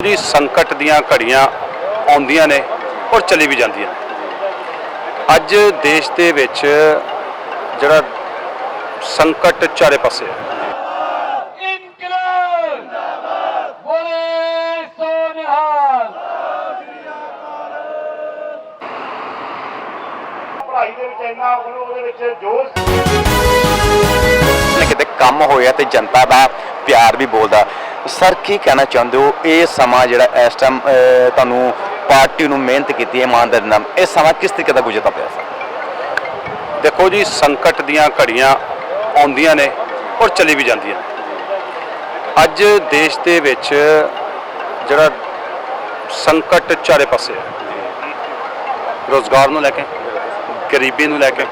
ਜੀ ਸੰਕਟ ਦੀਆਂ ਘੜੀਆਂ ਆਉਂਦੀਆਂ ਨੇ ਔਰ ਚਲੀ ਵੀ ਜਾਂਦੀਆਂ ਨੇ। ਅੱਜ ਦੇਸ਼ ਦੇ ਵਿੱਚ ਜਿਹੜਾ ਸੰਕਟ ਚਾਰੇ ਪਾਸੇ ਹੈ। ਇਨਕਲਾਬ! ਜਿੰਦਾਬਾਦ ਬੋਲੇ ਸੋ ਨਿਹਾਲ ਪੜ੍ਹਾਈ ਦੇ ਵਿੱਚ ਇੰਨਾ ਉਹਨੂੰ ਉਹਦੇ ਵਿੱਚ ਜੋਸ਼। ਨੇ ਕਿਤੇ ਕੰਮ ਹੋਇਆ ਤੇ ਜਨਤਾ ਦਾ ਪਿਆਰ ਵੀ ਬੋਲਦਾ। ਸਰ ਕੀ ਕਹਿਣਾ ਚਾਹੁੰਦੇ ਹੋ? ਇਹ ਸਮਾਂ ਜਿਹੜਾ ਇਸ ਟਾਈਮ ਤੁਹਾਨੂੰ ਪਾਰਟੀ ਨੂੰ ਮਿਹਨਤ ਕੀਤੀ ਹੈ ਇਮਾਨਦਾਰੀ ਨਾਲ। ਇਹ ਸਮਾਂ ਕਿਸ ਤਰੀਕੇ ਦਾ ਗੁਜ਼ਰਦਾ ਪਿਆ ਸਰ ਦੇਖੋ ਜੀ, ਸੰਕਟ ਦੀਆਂ ਘੜੀਆਂ ਆਉਂਦੀਆਂ ਨੇ ਔਰ ਚਲੀ ਵੀ ਜਾਂਦੀਆਂ ਨੇ। ਅੱਜ ਦੇਸ਼ ਦੇ ਵਿੱਚ ਜਿਹੜਾ ਸੰਕਟ ਚਾਰੇ ਪਾਸੇ ਹੈ। ਰੋਜ਼ਗਾਰ ਨੂੰ ਲੈ ਕੇ, ਗਰੀਬੀ ਨੂੰ ਲੈ ਕੇ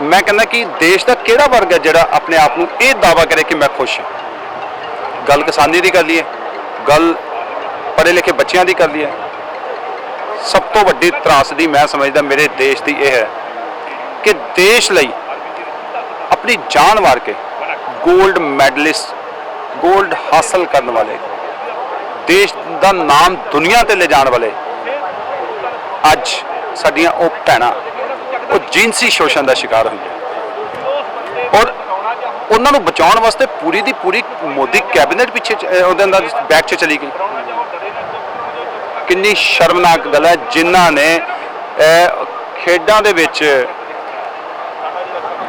ਮੈਂ ਕਹਿੰਦਾ ਕਿ ਦੇਸ਼ ਦਾ ਕਿਹੜਾ ਵਰਗ ਹੈ ਜਿਹੜਾ ਆਪਣੇ ਆਪ ਨੂੰ ਇਹ ਦਾਵਾ ਕਰੇ ਕਿ ਮੈਂ ਖੁਸ਼ ਹਾਂ? ਗੱਲ ਕਿਸਾਨੀ ਦੀ ਕਰ ਲਈਏ, ਗੱਲ ਪੜ੍ਹੇ ਲਿਖੇ ਬੱਚਿਆਂ ਦੀ ਕਰ ਲਈਏ। ਸਭ ਤੋਂ ਵੱਡੀ ਤਰਾਸਦੀ ਮੈਂ ਸਮਝਦਾ ਮੇਰੇ ਦੇਸ਼ ਦੀ ਇਹ ਹੈ ਕਿ ਦੇਸ਼ ਲਈ ਆਪਣੀ ਜਾਨ ਵਾਰ ਕੇ 골ਡ ਮੈਡਲਿਸਟ 골ਡ ਹਾਸਲ ਕਰਨ ਵਾਲੇ, ਦੇਸ਼ ਦਾ ਨਾਮ ਦੁਨੀਆ ਤੇ ਲੈ ਜਾਣ ਵਾਲੇ ਅੱਜ ਸਾਡੀਆਂ ਉਹ ਭੈਣਾਂ ਉਹ ਜਿਨਸੀ ਸ਼ੋਸ਼ਣ ਦਾ ਸ਼ਿਕਾਰ ਹੋਈਆਂ ਔਰ ਉਹਨਾਂ ਨੂੰ ਬਚਾਉਣ ਵਾਸਤੇ ਪੂਰੀ ਦੀ ਪੂਰੀ ਮੋਦੀ ਕੈਬਨਿਟ ਪਿੱਛੇ ਉਹਦੇ ਅੰਦਰ ਬੈਕ 'ਚ ਚਲੀ ਗਈ। ਕਿੰਨੀ ਸ਼ਰਮਨਾਕ ਗੱਲ ਹੈ, ਜਿਨ੍ਹਾਂ ਨੇ ਖੇਡਾਂ ਦੇ ਵਿੱਚ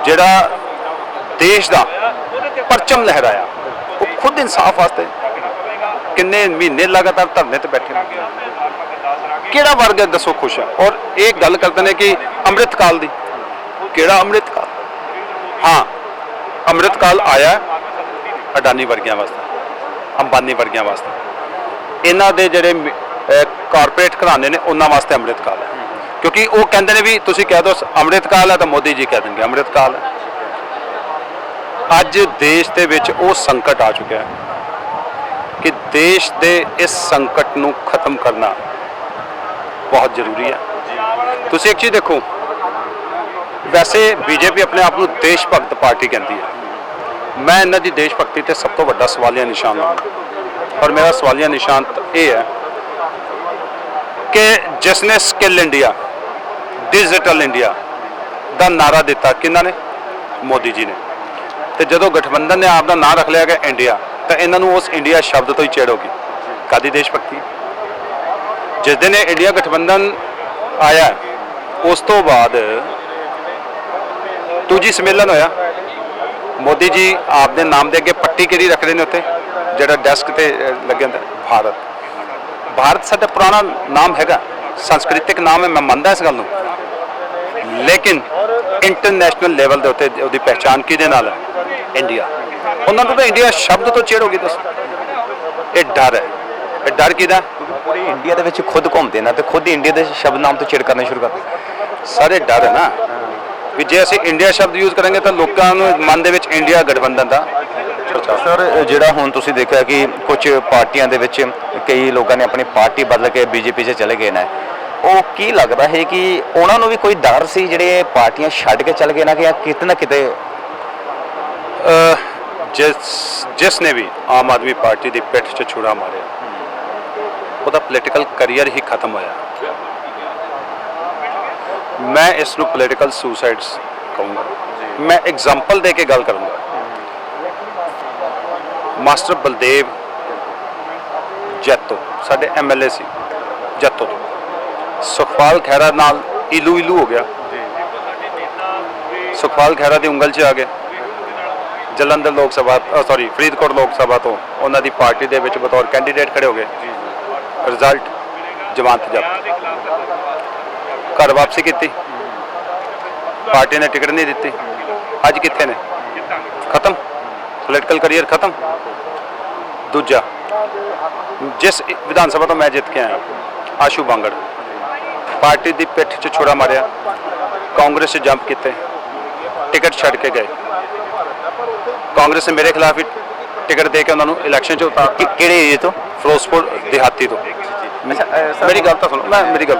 ਜਿਹੜਾ ਦੇਸ਼ ਦਾ ਪਰਚਮ ਲਹਿਰਾਇਆ, ਉਹ ਖੁਦ ਇਨਸਾਫ ਵਾਸਤੇ ਕਿੰਨੇ ਮਹੀਨੇ ਲਗਾਤਾਰ ਧਰਨੇ ਤੇ ਬੈਠੇ ਨੇ। ਕਿਹੜਾ ਵਰਗ ਹੈ? ਦੱਸੋ ਖੁਸ਼ ਹੈ ਔਰ ਇਹ ਗੱਲ ਕਰਦੇ ਨੇ ਕਿ ਅੰਮ੍ਰਿਤ ਕਾਲ ਦੀ। ਕਿਹੜਾ ਅੰਮ੍ਰਿਤ ਕਾਲ? ਹਾਂ, ਅੰਮ੍ਰਿਤ ਕਾਲ ਆਇਆ ਅਡਾਨੀ ਵਰਗਿਆਂ ਵਾਸਤੇ, ਅੰਬਾਨੀ ਵਰਗਿਆਂ ਵਾਸਤੇ। ਇਹਨਾਂ ਦੇ ਜਿਹੜੇ ਕਾਰਪੋਰੇਟ ਘਰਾਣੇ ਨੇ, ਉਹਨਾਂ ਵਾਸਤੇ ਅੰਮ੍ਰਿਤ ਕਾਲ ਹੈ। ਕਿਉਂਕਿ ਉਹ ਕਹਿੰਦੇ ਨੇ ਵੀ ਤੁਸੀਂ ਕਹਿ ਦੋ, ਅੰਮ੍ਰਿਤ ਕਾਲ ਹੈ ਤਾਂ ਮੋਦੀ ਜੀ ਕਹਿ ਦੇਣਗੇ ਅੰਮ੍ਰਿਤਕਾਲ ਹੈ। ਅੱਜ ਦੇਸ਼ ਦੇ ਵਿੱਚ ਉਹ ਸੰਕਟ ਆ ਚੁੱਕਿਆ ਹੈ ਕਿ ਦੇਸ਼ ਦੇ ਇਸ ਸੰਕਟ ਨੂੰ ਖਤਮ ਕਰਨਾ ਬਹੁਤ ਜ਼ਰੂਰੀ ਹੈ। ਤੁਸੀਂ ਇੱਕ ਚੀਜ਼ ਦੇਖੋ, ਵੈਸੇ ਬੀਜੇਪੀ ਆਪਣੇ ਆਪ ਨੂੰ ਦੇਸ਼ ਭਗਤ ਪਾਰਟੀ ਕਹਿੰਦੀ ਹੈ। ਮੈਂ ਇਹਨਾਂ ਦੀ ਦੇਸ਼ ਭਗਤੀ ਤੇ ਸਭ ਤੋਂ ਵੱਡਾ ਸਵਾਲੀਆ ਨਿਸ਼ਾਨ ਲਾਉਂਦਾ। ਔਰ ਮੇਰਾ ਸਵਾਲੀਆ ਨਿਸ਼ਾਨ ਇਹ ਹੈ ਕਿ ਜਿਸ ਨੇ ਸਕਿੱਲ ਇੰਡੀਆ ਡਿਜੀਟਲ ਇੰਡੀਆ ਦਾ ਨਾਰਾ ਦਿੱਤਾ ਕਿਹਨਾਂ ਨੇ? ਮੋਦੀ ਜੀ ਨੇ। ਤੇ ਜਦੋਂ ਗਠਬੰਧਨ ਨੇ ਆਪ ਦਾ ਨਾਂ ਰੱਖ ਲਿਆ ਗਿਆ ਇੰਡੀਆ ਤਾਂ ਇਹਨਾਂ ਨੂੰ ਉਸ ਇੰਡੀਆ ਸ਼ਬਦ ਤੋਂ ਹੀ ਚਿੜ ਹੋ ਗਈ। ਕਾਦੀ ਦੇਸ਼ ਭਗਤੀ? ਜਿਸ ਦਿਨ ਇਹ ਇੰਡੀਆ ਗਠਬੰਧਨ ਆਇਆ, ਉਸ ਤੋਂ ਬਾਅਦ ਦੂਜੀ ਸੰਮੇਲਨ ਹੋਇਆ। ਮੋਦੀ ਜੀ ਆਪ ਦੇ ਨਾਮ ਦੇ ਅੱਗੇ ਪੱਟੀ ਕਿਹੜੀ ਰੱਖਦੇ ਨੇ ਉੱਤੇ ਜਿਹੜਾ ਡੈਸਕ ਤੇ ਲੱਗਿਆ ਹੁੰਦਾ ਭਾਰਤ। ਭਾਰਤ ਸਾਡਾ ਪੁਰਾਣਾ ਨਾਮ ਹੈਗਾ। ਸੰਸਕ੍ਰਿਤਿਕ ਨਾਮ ਹੈ, ਮੈਂ ਮੰਨਦਾ ਇਸ ਗੱਲ ਨੂੰ। ਲੇਕਿਨ ਇੰਟਰਨੈਸ਼ਨਲ ਲੈਵਲ ਦੇ ਉੱਤੇ ਉਹਦੀ ਪਹਿਚਾਨ ਕਿਹਦੇ ਨਾਲ ਹੈ? ਇੰਡੀਆ। ਉਹਨਾਂ ਨੂੰ ਤਾਂ ਇੰਡੀਆ ਸ਼ਬਦ ਤੋਂ ਚਿੜ ਹੋ ਗਈ ਦੱਸੋ। ਇਹ ਡਰ ਹੈ। ਇਹ ਡਰ ਕਿਹਦਾ? ਪੂਰੀ ਇੰਡੀਆ ਦੇ ਵਿੱਚ ਖੁਦ ਘੁੰਮਦੇ ਨੇ ਤੇ ਖੁਦ ਹੀ ਇੰਡੀਆ ਦੇ ਸ਼ਬਦ ਨਾਮ ਤੋਂ ਚਿੜ ਕਰਨੇ ਸ਼ੁਰੂ ਕਰ ਦਿੱਤੇ। ਸਾਰੇ ਡਰ ਹੈ ਨਾ? ਵੀ ਜੇ ਅਸੀਂ ਇੰਡੀਆ ਸ਼ਬਦ ਯੂਜ਼ ਕਰਾਂਗੇ ਤਾਂ ਲੋਕਾਂ ਨੂੰ ਮਨ ਦੇ ਵਿੱਚ ਇੰਡੀਆ ਗਠਬੰਧਨ ਦਾ ਸਰ ਜਿਹੜਾ ਹੁਣ ਤੁਸੀਂ ਦੇਖਿਆ ਕਿ ਕੁਝ ਪਾਰਟੀਆਂ ਦੇ ਵਿੱਚ ਕਈ ਲੋਕਾਂ ਨੇ ਆਪਣੀ ਪਾਰਟੀ ਬਦਲ ਕੇ ਬੀਜੇਪੀ 'ਚ ਚਲੇ ਗਏ ਨੇ ਉਹ ਕੀ ਲੱਗਦਾ ਹੈ ਕਿ ਉਹਨਾਂ ਨੂੰ ਵੀ ਕੋਈ ਡਰ ਸੀ ਜਿਹੜੇ ਪਾਰਟੀਆਂ ਛੱਡ ਕੇ ਚਲੇ ਗਏ ਨਾ ਕਿ ਕਿਤੇ ਨਾ ਕਿਤੇ? ਜਿਸ ਜਿਸ ਨੇ ਵੀ ਆਮ ਆਦਮੀ ਪਾਰਟੀ ਦੀ ਪਿੱਠ 'ਚ ਛੁਰਾ ਮਾਰਿਆ। ਉਹਦਾ ਪੋਲੀਟੀਕਲ ਕੈਰੀਅਰ ਹੀ ਖਤਮ ਹੋਇਆ। ਮੈਂ ਇਸ ਨੂੰ ਪੋਲੀਟੀਕਲ ਸੁਸਾਈਡਸ ਕਹੂੰਗਾ। ਮੈਂ ਐਗਜ਼ਾਮਪਲ ਦੇ ਕੇ ਗੱਲ ਕਰੂੰਗਾ। ਮਾਸਟਰ ਬਲਦੇਵ ਜੱਤੋ, ਸਾਡੇ ਐਮਐਲਏ ਸੀ, ਜੱਤੋ ਤੋਂ। ਸੁਖਪਾਲ ਖਹਿਰਾ ਨਾਲ ਇਲੂ ਇਲੂ ਹੋ ਗਿਆ। ਸੁਖਪਾਲ ਖਹਿਰਾ ਦੀ ਉਂਗਲ 'ਚ ਆ ਗਏ ਜਲੰਧਰ ਲੋਕ ਸਭਾ ਸੌਰੀ ਫਰੀਦਕੋਟ ਲੋਕ ਸਭਾ ਤੋਂ ਉਹਨਾਂ ਦੀ ਪਾਰਟੀ ਦੇ ਵਿੱਚ ਬਤੌਰ ਕੈਂਡੀਡੇਟ ਖੜੇ ਹੋ ਗਏ। ਰਿਜ਼ਲਟ ਜਮਾਨਤ ਜ਼ਬਤ ਘਰ ਵਾਪਸੀ ਕੀਤੀ ਪਾਰਟੀ ਨੇ ਟਿਕਟ ਨਹੀਂ ਦਿੱਤੀ ਅੱਜ ਕਿੱਥੇ ਨੇ ਖਤਮ ਪੋਲੀਟੀਕਲ ਕੈਰੀਅਰ ਖਤਮ ਦੂਜਾ ਜਿਸ ਵਿਧਾਨ ਸਭਾ ਤੋਂ ਮੈਂ ਜਿੱਤ ਕੇ ਆਇਆ ਆਸ਼ੂ ਬਾਂਗੜ ਪਾਰਟੀ ਦੀ ਪਿੱਠ 'ਚ ਛੁਰਾ ਮਾਰਿਆ ਕਾਂਗਰਸ 'ਚ ਜੰਪ ਕੀਤੇ ਟਿਕਟ ਛੱਡ ਕੇ ਗਏ ਕਾਂਗਰਸ ਨੇ ਮੇਰੇ ਖਿਲਾਫ ਹੀ ਟਿਕਟ ਦੇ ਕੇ ਉਹਨਾਂ ਨੂੰ ਇਲੈਕਸ਼ਨ 'ਚ ਉਤਾਰ ਕਿ- ਕਿਹੜੇ ਏਰੀਏ ਤੋਂ? ਫਿਰੋਜ਼ਪੁਰ ਦਿਹਾਤੀ ਤੋਂ। ਮੇਰੀ ਗੱਲ ਤਾਂ ਸੁਣੋ ਮੈਂ ਮੇਰੀ ਗੱਲ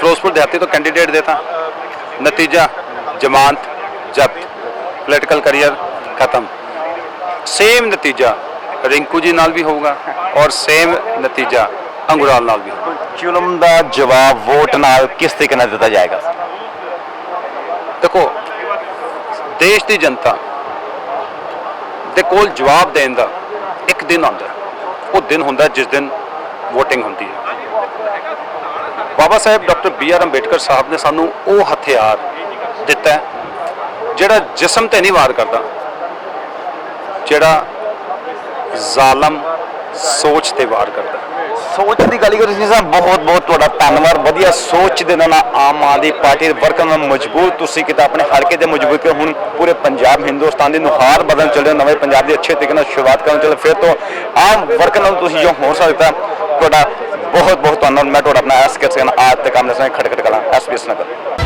ਫਿਰੋਜ਼ਪੁਰ ਦਿਹਾਤੀ ਤੋਂ ਕੈਂਡੀਡੇਟ ਦੇਤਾ ਨਤੀਜਾ ਜ਼ਮਾਨਤ ਜ਼ਬਤ ਪੋਲੀਟੀਕਲ ਕੈਰੀਅਰ ਖਤਮ। ਸੇਮ ਨਤੀਜਾ ਰਿੰਕੂ ਜੀ ਨਾਲ ਵੀ ਹੋਊਗਾ ਔਰ ਸੇਮ ਨਤੀਜਾ ਅੰਗੁਰਾਲ ਨਾਲ ਵੀ ਹੋਊਗਾ। ਜ਼ੁਲਮ ਦਾ ਜਵਾਬ ਵੋਟ ਨਾਲ ਕਿਸ ਤਰੀਕੇ ਨਾਲ ਦਿੱਤਾ ਜਾਏਗਾ? ਦੇਖੋ ਦੇਸ਼ ਦੀ ਜਨਤਾ ਦੇ ਕੋਲ ਜਵਾਬ ਦੇਣ ਦਾ ਇੱਕ ਦਿਨ ਆਉਂਦਾ ਉਹ ਦਿਨ ਹੁੰਦਾ ਜਿਸ ਦਿਨ VOTING ਹੁੰਦੀ ਹੈ। Baba Sahib doctor B R Ambedkar Sahib ਨੇ ਸਾਨੂੰ ਉਹ ਹਥਿਆਰ ਦਿੱਤਾ ਜਿਹੜਾ ਜਿਸਮ ਤੇ ਨਹੀਂ ਵਾਰ ਕਰਦਾ, ਜਿਹੜਾ ਜ਼ਾਲਮ ਸੋਚ ਤੇ ਵਾਰ ਕਰਦਾ ਸੋਚ ਦੀ ਗੱਲ ਕਰੋ ਜੀ ਸਾਹਿਬ, ਬਹੁਤ ਬਹੁਤ ਤੁਹਾਡਾ ਧੰਨਵਾਦ। ਵਧੀਆ ਸੋਚ ਦੇ ਨਾਲ ਆਮ ਆਦਮੀ ਪਾਰਟੀ ਦੇ ਵਰਕਰ ਨੂੰ ਮਜ਼ਬੂਤ ਤੁਸੀਂ ਕੀਤਾ ਆਪਣੇ ਹਲਕੇ ਦੇ ਮਜ਼ਬੂਤ ਕੇ ਹੁਣ ਪੂਰੇ ਪੰਜਾਬ, ਹਿੰਦੁਸਤਾਨ ਦੀ ਨੁਹਾਰ ਬਦਲਣ ਚੱਲੇ ਨਵੇਂ ਪੰਜਾਬ ਦੀ ਅੱਛੇ ਤਰੀਕੇ ਨਾਲ ਸ਼ੁਰੂਆਤ ਕਰਨ ਚੱਲੇ ਫਿਰ ਤੋਂ ਆਮ ਵਰਕਰ ਨੂੰ ਤੁਸੀਂ ਜੋ ਹੋ ਸਕਦਾ ਤੁਹਾਡਾ ਬਹੁਤ ਬਹੁਤ ਧੰਨਵਾਦ। ਮੈਂ ਤੁਹਾਡਾ ਆਪਣਾ ਐਸ ਕੇ ਸਨ, ਆਜ ਤੱਕ ਆਮਨੇ ਸਾਹਮਣੇ ਖੜਖੜ ਕਲਾਂ ਐਸਪੀਐਸ ਨਗਰ।